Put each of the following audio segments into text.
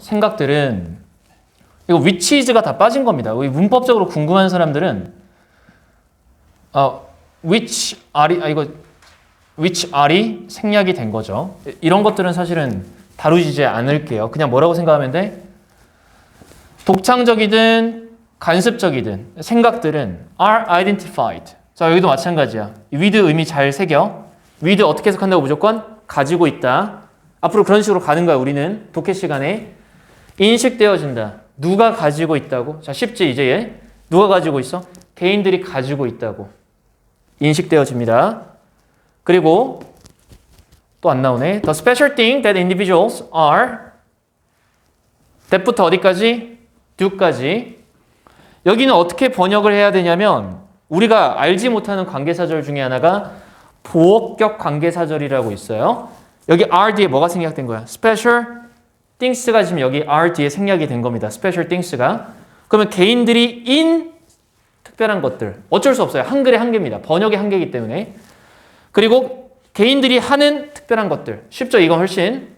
생각들은 이거 is가 다 빠진 겁니다. 이 문법적으로 궁금한 사람들은 어, which are이 아 이거 which are이 생략이 된 거죠. 이런 것들은 사실은 다루지 않을게요. 그냥 뭐라고 생각하면 돼? 독창적이든 간습적이든 생각들은 are identified. 자 여기도 마찬가지야. with 의미 잘 새겨. with 어떻게 해석한다고 무조건 가지고 있다. 앞으로 그런 식으로 가는 거야 우리는 독해 시간에 인식되어진다. 누가 가지고 있다고? 자 쉽지 이제 얘. 누가 가지고 있어? 개인들이 가지고 있다고 인식되어집니다. 그리고 또 안 나오네. The special thing that individuals are that부터 어디까지? do까지. 여기는 어떻게 번역을 해야 되냐면 우리가 알지 못하는 관계사절 중에 하나가 보어격 관계사절이라고 있어요. 여기 are 뒤에 뭐가 생략된 거야? special things가 지금 여기 are 뒤에 생략이 된 겁니다. special things가. 그러면 개인들이 in 특별한 것들 어쩔 수 없어요. 한글의 한계입니다. 번역의 한계이기 때문에. 그리고 개인들이 하는 특별한 것들 쉽죠? 이건 훨씬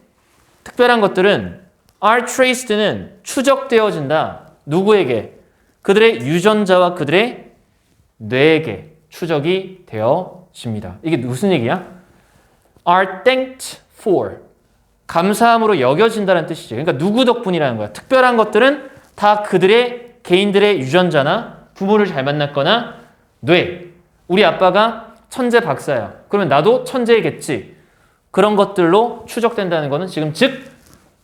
특별한 것들은 are traced는 추적되어진다. 누구에게? 그들의 유전자와 그들의 뇌에게 추적이 되어집니다. 이게 무슨 얘기야? are thanked for 감사함으로 여겨진다는 뜻이죠. 그러니까 누구 덕분이라는 거야. 특별한 것들은 다 그들의 개인들의 유전자나 부모를 잘 만났거나 뇌. 우리 아빠가 천재 박사야. 그러면 나도 천재이겠지. 그런 것들로 추적된다는 거는 지금 즉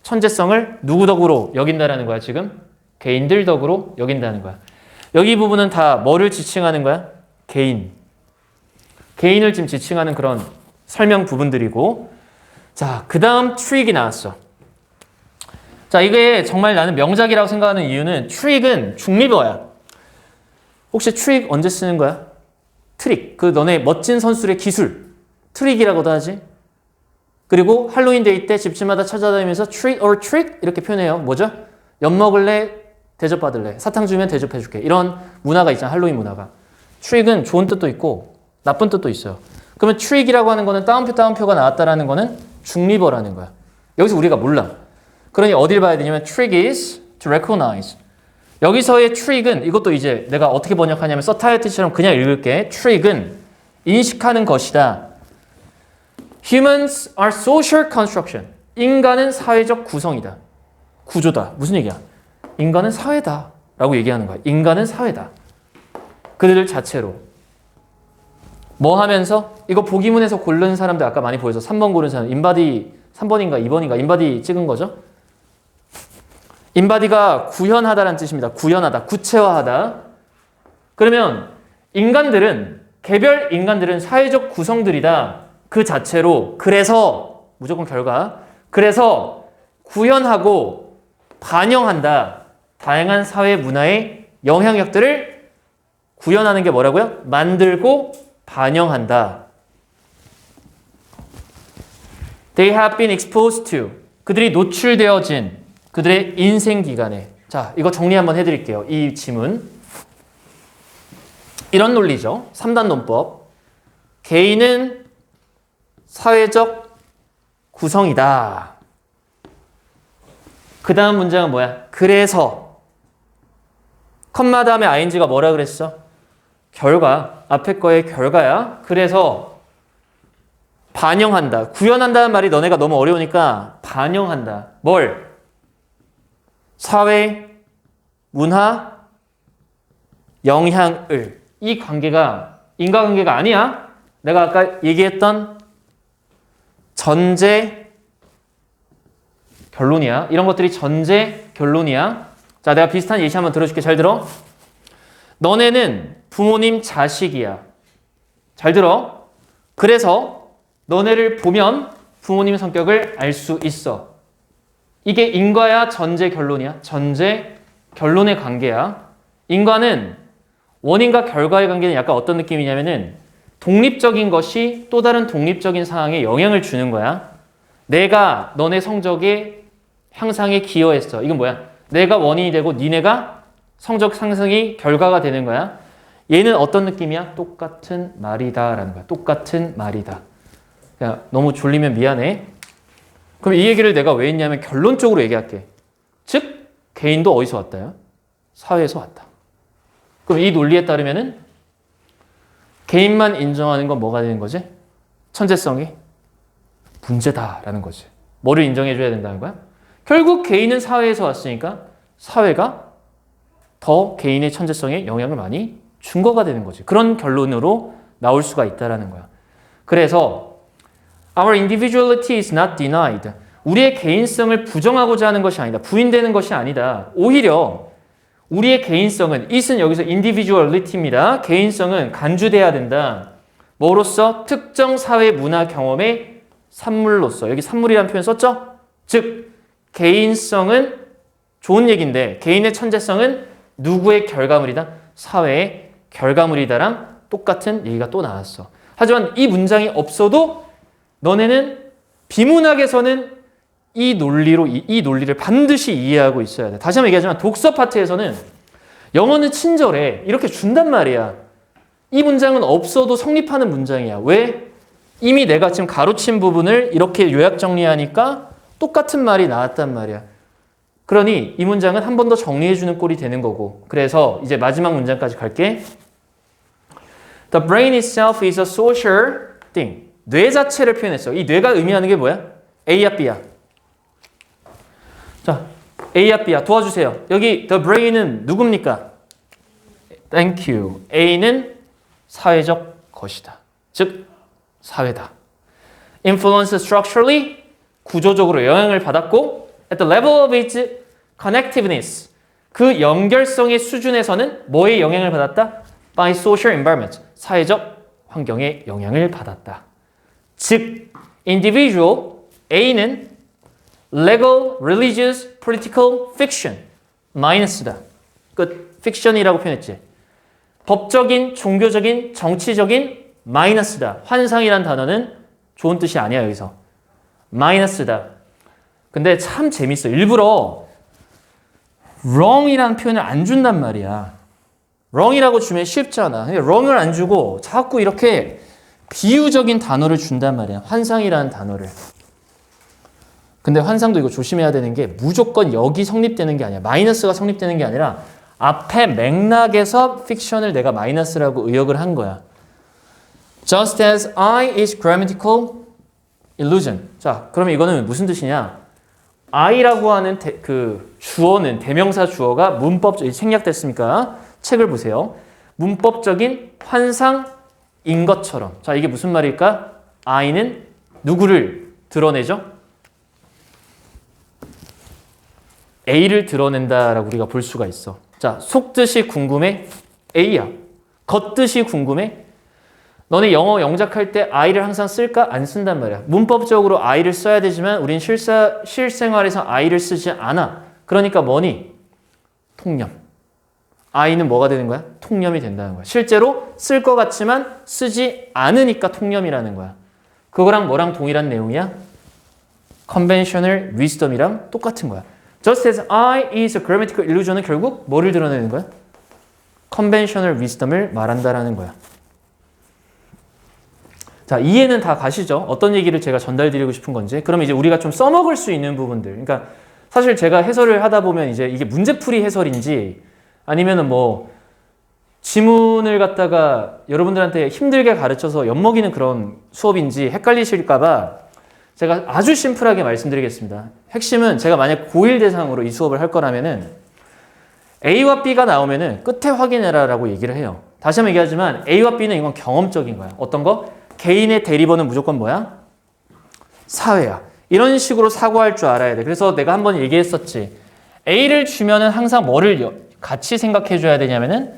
천재성을 누구 덕으로 여긴다라는 거야. 지금 개인들 덕으로 여긴다는 거야. 여기 부분은 다 뭐를 지칭하는 거야? 개인. 개인을 지금 지칭하는 그런 설명 부분들이고 자, 그 다음 트릭이 나왔어. 자, 이게 정말 나는 명작이라고 생각하는 이유는 트릭은 중립어야. 혹시 트릭 언제 쓰는 거야? 트릭. 그 너네 멋진 선수의 기술. 트릭이라고도 하지. 그리고 할로윈 데이 때 집집마다 찾아다니면서 treat or trick 이렇게 표현해요. 뭐죠? 엿 먹을래? 대접받을래? 사탕 주면 대접해줄게. 이런 문화가 있잖아. 할로윈 문화가. 트릭은 좋은 뜻도 있고 나쁜 뜻도 있어요. 그러면 트릭이라고 하는 거는 따옴표 따옴표가 나왔다라는 거는 중립어라는 거야. 여기서 우리가 몰라. 그러니 어딜 봐야 되냐면 trick is to recognize. 여기서의 trick은 이것도 이제 내가 어떻게 번역하냐면 서타이어티처럼 그냥 읽을게. trick은 인식하는 것이다. Humans are social construction. 인간은 사회적 구성이다. 구조다. 무슨 얘기야? 인간은 사회다. 라고 얘기하는 거야. 인간은 사회다. 그들 자체로. 뭐 하면서? 이거 보기문에서 고른 사람들 아까 많이 보여서 3번 고른 사람. 인바디 3번인가 2번인가 인바디 찍은 거죠? 인바디가 구현하다라는 뜻입니다. 구현하다. 구체화하다. 그러면 인간들은 개별 인간들은 사회적 구성들이다. 그 자체로 그래서 무조건 결과 그래서 구현하고 반영한다. 다양한 사회 문화의 영향력들을 구현하는 게 뭐라고요? 만들고 반영한다. They have been exposed to 그들이 노출되어진 그들의 인생 기간에 자 이거 정리 한번 해드릴게요. 이 지문 이런 논리죠. 3단 논법 개인은 사회적 구성이다. 그 다음 문장은 뭐야? 그래서 컴마 다음에 ing가 뭐라 그랬어? 결과 앞에 거의 결과야. 그래서 반영한다. 구현한다는 말이 너네가 너무 어려우니까 반영한다. 뭘? 사회, 문화, 영향을. 이 관계가 인과관계가 아니야. 내가 아까 얘기했던 전제 결론이야. 이런 것들이 전제 결론이야. 자, 내가 비슷한 예시 한번 들어줄게. 잘 들어. 너네는 부모님 자식이야. 잘 들어. 그래서 너네를 보면 부모님 성격을 알 수 있어. 이게 인과야, 전제 결론이야. 전제 결론의 관계야. 인과는 원인과 결과의 관계는 약간 어떤 느낌이냐면은 독립적인 것이 또 다른 독립적인 상황에 영향을 주는 거야. 내가 너네 성적의 향상에 기여했어. 이건 뭐야? 내가 원인이 되고 니네가 성적 상승이 결과가 되는 거야. 얘는 어떤 느낌이야? 똑같은 말이다 라는 거야. 똑같은 말이다. 야, 너무 졸리면 미안해. 그럼 이 얘기를 내가 왜 했냐면 결론적으로 얘기할게. 즉 개인도 어디서 왔다요? 사회에서 왔다. 그럼 이 논리에 따르면은 개인만 인정하는 건 뭐가 되는 거지? 천재성이 문제다라는 거지. 뭐를 인정해줘야 된다는 거야? 결국 개인은 사회에서 왔으니까 사회가 더 개인의 천재성에 영향을 많이 준 거가 되는 거지. 그런 결론으로 나올 수가 있다라는 거야. 그래서 our individuality is not denied. 우리의 개인성을 부정하고자 하는 것이 아니다. 부인되는 것이 아니다. 오히려 우리의 개인성은 is은 여기서 individuality입니다. 개인성은 간주돼야 된다. 뭐로서 특정 사회 문화 경험의 산물로서 여기 산물이라는 표현 썼죠? 즉 개인성은 좋은 얘기인데 개인의 천재성은 누구의 결과물이다? 사회의 결과물이다랑 똑같은 얘기가 또 나왔어. 하지만 이 문장이 없어도 너네는 비문학에서는 이 논리로 이, 이 논리를 반드시 이해하고 있어야 돼. 다시 한번 얘기하지만 독서 파트에서는 영어는 친절해 이렇게 준단 말이야. 이 문장은 없어도 성립하는 문장이야. 왜? 이미 내가 지금 가로친 부분을 이렇게 요약 정리하니까 똑같은 말이 나왔단 말이야. 그러니 이 문장은 한 번 더 정리해주는 꼴이 되는 거고. 그래서 이제 마지막 문장까지 갈게. The brain itself is a social thing. 뇌 자체를 표현했어. 이 뇌가 의미하는 게 뭐야? A야 B야. 자, A야 B야. 도와주세요. 여기 the brain은 누굽니까? Thank you. A는 사회적 것이다. 즉 사회다. Influence structurally 구조적으로 영향을 받았고 at the level of its connectiveness 그 연결성의 수준에서는 뭐에 영향을 받았다? By social environment 사회적 환경에 영향을 받았다. 즉 individual A는 legal, religious, political, fiction 마이너스다. 끝. fiction이라고 표현했지. 법적인, 종교적인, 정치적인 마이너스다. 환상이란 단어는 좋은 뜻이 아니야 여기서. 마이너스다. 근데 참 재밌어. 일부러 wrong이라는 표현을 안 준단 말이야. wrong이라고 주면 쉽잖아. 근데 wrong을 안 주고 자꾸 이렇게 비유적인 단어를 준단 말이야. 환상이라는 단어를. 근데 환상도 이거 조심해야 되는 게 무조건 여기 성립되는 게 아니야. 마이너스가 성립되는 게 아니라 앞에 맥락에서 픽션을 내가 마이너스라고 의역을 한 거야. Just as I is grammatical illusion. 자, 그러면 이거는 무슨 뜻이냐? I라고 하는 대, 그 주어는 대명사 주어가 문법적 생략됐습니까? 책을 보세요. 문법적인 환상인 것처럼. 자, 이게 무슨 말일까? I는 누구를 드러내죠? A를 드러낸다라고 우리가 볼 수가 있어. 자, 속뜻이 궁금해? A야. 겉뜻이 궁금해? 너네 영어 영작할 때 I를 항상 쓸까? 안 쓴단 말이야. 문법적으로 I를 써야 되지만 우린 실사, 실생활에서 I를 쓰지 않아. 그러니까 뭐니? 통념. I는 뭐가 되는 거야? 통념이 된다는 거야. 실제로 쓸 것 같지만 쓰지 않으니까 통념이라는 거야. 그거랑 뭐랑 동일한 내용이야? conventional wisdom이랑 똑같은 거야. Just as I is a grammatical illusion은 결국 뭐를 드러내는 거야? conventional wisdom을 말한다라는 거야. 자, 이해는 다 가시죠? 어떤 얘기를 제가 전달드리고 싶은 건지. 그럼 이제 우리가 좀 써먹을 수 있는 부분들. 그러니까 사실 제가 해설을 하다 보면 이제 이게 문제풀이 해설인지 아니면은 뭐 지문을 갖다가 여러분들한테 힘들게 가르쳐서 엿먹이는 그런 수업인지 헷갈리실까봐 제가 아주 심플하게 말씀드리겠습니다. 핵심은 제가 만약 고1 대상으로 이 수업을 할 거라면은 A와 B가 나오면은 끝에 확인해라 라고 얘기를 해요. 다시 한번 얘기하지만 A와 B는 이건 경험적인 거야. 어떤 거? 개인의 대리번은 무조건 뭐야? 사회야. 이런 식으로 사고할 줄 알아야 돼. 그래서 내가 한번 얘기했었지. A를 주면은 항상 뭐를 같이 생각해 줘야 되냐면은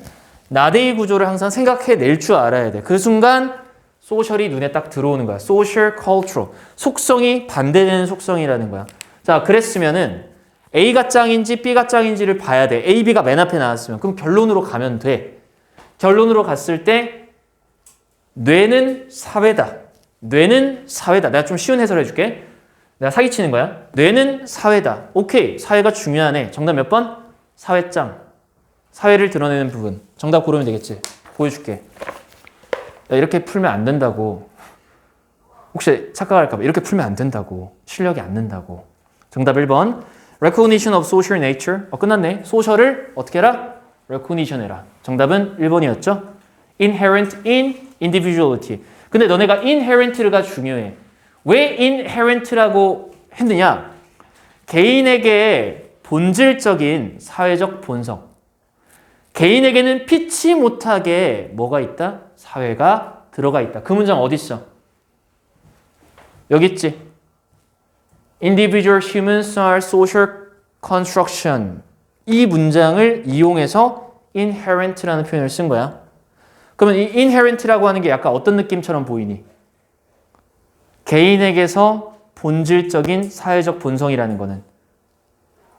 나대이 구조를 항상 생각해 낼 줄 알아야 돼. 그 순간 소셜이 눈에 딱 들어오는 거야. social, cultural. 속성이 반대되는 속성이라는 거야. 자, 그랬으면은 A가 짱인지 B가 짱인지를 봐야 돼. A, B가 맨 앞에 나왔으면. 그럼 결론으로 가면 돼. 결론으로 갔을 때 뇌는 사회다. 뇌는 사회다. 내가 좀 쉬운 해설해 줄게. 내가 사기치는 거야. 뇌는 사회다. 오케이. 사회가 중요하네. 정답 몇 번? 사회짱. 사회를 드러내는 부분. 정답 고르면 되겠지. 보여줄게. 야, 이렇게 풀면 안 된다고. 혹시 착각할까봐 이렇게 풀면 안 된다고. 실력이 안 는다고. 정답 1번. recognition of social nature. 어, 끝났네. 소셜을 어떻게 해라? recognition 해라. 정답은 1번이었죠. inherent in individuality. 근데 너네가 inherent가 중요해. 왜 inherent라고 했느냐? 개인에게 본질적인 사회적 본성. 개인에게는 피치 못하게 뭐가 있다? 사회가 들어가 있다. 그 문장 어디 있어? 여기 있지. Individual humans are social construction. 이 문장을 이용해서 inherent라는 표현을 쓴 거야. 그러면 이 inherent라고 하는 게 약간 어떤 느낌처럼 보이니? 개인에게서 본질적인 사회적 본성이라는 거는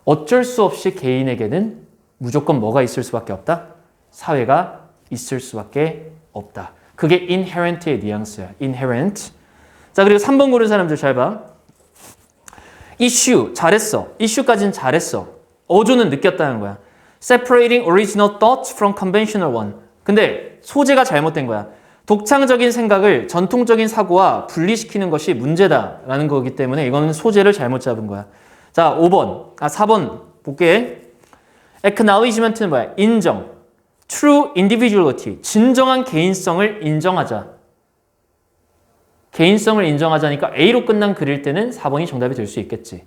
어쩔 수 없이 개인에게는 무조건 뭐가 있을 수밖에 없다? 사회가 있을 수밖에 없다. 그게 inherent의 뉘앙스야. inherent. 자, 그리고 3번 고른 사람들 잘 봐. issue 잘했어. issue까지는 잘했어. 어조는 느꼈다는 거야. separating original thoughts from conventional one. 근데 소재가 잘못된 거야. 독창적인 생각을 전통적인 사고와 분리시키는 것이 문제다라는 거기 때문에 이거는 소재를 잘못 잡은 거야. 자, 5번. 아, 4번 볼게. acknowledgement는 뭐야? 인정. true individuality. 진정한 개인성을 인정하자. 개인성을 인정하자니까 A로 끝난 글일 때는 4번이 정답이 될 수 있겠지.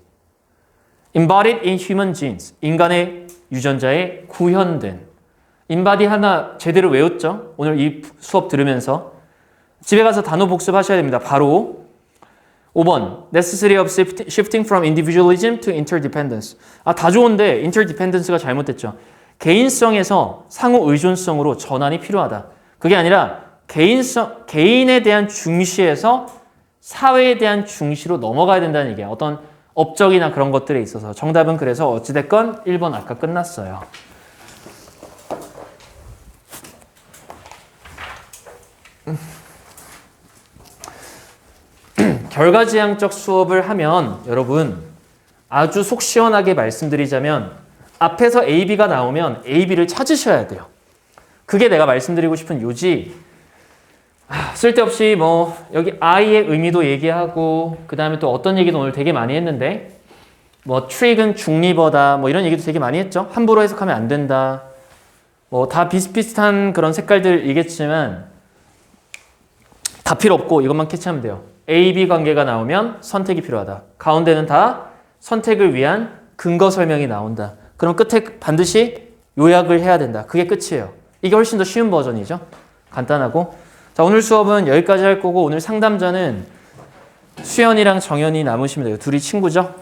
embodied in human genes. 인간의 유전자에 구현된. 인바디 하나 제대로 외웠죠? 오늘 이 수업 들으면서. 집에 가서 단어 복습하셔야 됩니다. 바로 5번. necessity of shifting from individualism to interdependence. 아, 다 좋은데 interdependence가 잘못됐죠. 개인성에서 상호 의존성으로 전환이 필요하다. 그게 아니라 개인성, 개인에 대한 중시에서 사회에 대한 중시로 넘어가야 된다는 얘기야. 어떤 업적이나 그런 것들에 있어서. 정답은 그래서 어찌 됐건 1번 아까 끝났어요. 결과지향적 수업을 하면 여러분 아주 속 시원하게 말씀드리자면 앞에서 A, B가 나오면 A, B를 찾으셔야 돼요. 그게 내가 말씀드리고 싶은 요지. 아, 쓸데없이 뭐 여기 I의 의미도 얘기하고 그 다음에 또 어떤 얘기도 오늘 되게 많이 했는데 뭐 트릭은 중리버다 뭐 이런 얘기도 되게 많이 했죠. 함부로 해석하면 안 된다. 뭐 다 비슷비슷한 그런 색깔들이겠지만 다 필요 없고 이것만 캐치하면 돼요. A, B 관계가 나오면 선택이 필요하다. 가운데는 다 선택을 위한 근거 설명이 나온다. 그럼 끝에 반드시 요약을 해야 된다. 그게 끝이에요. 이게 훨씬 더 쉬운 버전이죠. 간단하고. 자, 오늘 수업은 여기까지 할 거고 오늘 상담자는 수연이랑 정연이 남으시면 돼요. 둘이 친구죠.